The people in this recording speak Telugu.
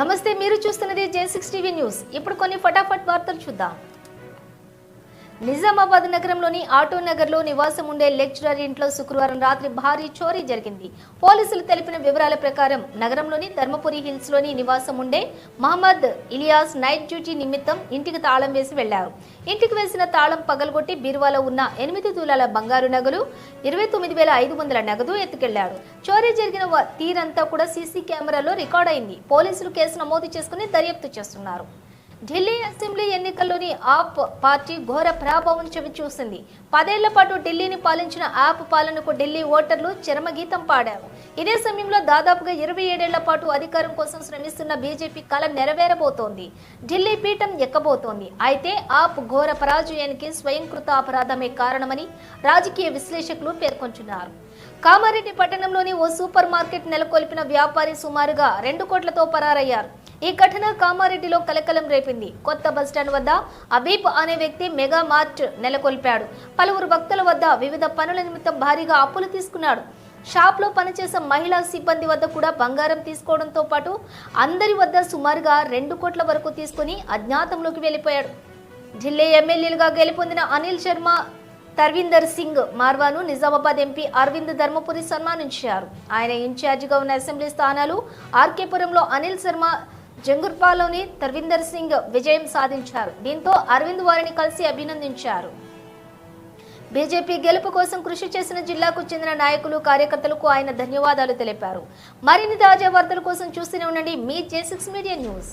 నమస్తే మీరు చూస్తున్నది జే సిక్స్ టీవీ న్యూస్. ఇప్పుడు కొన్ని ఫటాఫట్ వార్తలు చూద్దాం. నిజామాబాద్ నగరంలోని ఆటో నగర్లో నివాసం ఉండే లెక్చరర్ ఇంట్లో శుక్రవారం రాత్రి భారీ చోరీ జరిగింది. పోలీసులు తెలిపిన వివరాల ప్రకారం నగరంలోని ధర్మపురి హిల్స్లోని నివాసం ఉండే మహమ్మద్ ఇలియాస్ నైట్ డ్యూటీ నిమిత్తం ఇంటికి తాళం వేసి వెళ్ళారు ఇంటికి వేసిన తాళం పగలగొట్టి బీరువాలో ఉన్న ఎనిమిది తులాల బంగారు నగలు ఇరవై తొమ్మిది వేల ఐదు వందల నగదు ఎత్తుకెళ్ళాడు చోరీ జరిగిన వ- తీరంతా కూడా సీసీ కెమెరాలో రికార్డ్ అయింది. పోలీసులు కేసు నమోదు చేసుకుని దర్యాప్తు చేస్తున్నారు. ఢిల్లీ అసెంబ్లీ ఎన్నికల్లోని ఆప్ పార్టీ ఘోర ప్రభావం చవి చూసింది. పదేళ్ళ పాటు ఢిల్లీని పాలించిన ఆప్ పాలనకు ఢిల్లీ ఓటర్లు చరమగీతం పాడారు. ఇదే సమయంలో దాదాపుగా ఇరవై ఏడేళ్ళ పాటు అధికారం కోసం శ్రమిస్తున్న బీజేపీ కళ నెరవేరబోతోంది. ఢిల్లీ పీఠం ఎక్కబోతోంది. అయితే ఆప్ ఘోర పరాజయానికి స్వయంకృత అపరాధమే కారణమని రాజకీయ విశ్లేషకులు పేర్కొంటున్నారు. కామారెడ్డి పట్టణంలోని ఓ సూపర్ మార్కెట్ నెలకొల్పిన వ్యాపారి సుమారుగా రెండు కోట్లతో పరారయ్యారు. ఈ ఘటన కామారెడ్డిలో కలకలం రేపింది. కొత్త బస్టాండ్ వద్ద అబీబ్ అనే వ్యక్తి మెగా మార్ట్ నెలకొల్పాడు. పలువురు భక్తుల వద్ద వివిధ పనుల నిమిత్తం భారీగా అప్పులు తీసుకున్నాడు. షాప్లో పనిచేసే మహిళా సిబ్బంది వద్ద కూడా బంగారం తీసుకోవడంతో పాటు అందరి వద్ద సుమారుగా రెండు కోట్ల వరకు తీసుకుని అజ్ఞాతంలోకి వెళ్ళిపోయాడు. ఢిల్లీ ఎమ్మెల్యేలుగా గెలుపొందిన అనిల్ శర్మ తర్విందర్ సింగ్ మార్వాను నిజామాబాద్ ఎంపీ అరవింద్ ధర్మపురి సన్మానించారు. ఆయన ఇన్ఛార్జిగా ఉన్న అసెంబ్లీ స్థానాలు ఆర్కేపురంలో అనిల్ శర్మ జంగుర్పాలోని తర్విందర్ సింగ్ విజయం సాధించారు. దీంతో అరవింద్ వారిని కలిసి అభినందించారు. బీజేపీ గెలుపు కోసం కృషి చేసిన జిల్లాకు చెందిన నాయకులు కార్యకర్తలకు ఆయన ధన్యవాదాలు తెలిపారు. మరిన్ని తాజా వార్తల కోసం చూస్తూనే ఉండండి మీ జే సిక్స్ మీడియా న్యూస్.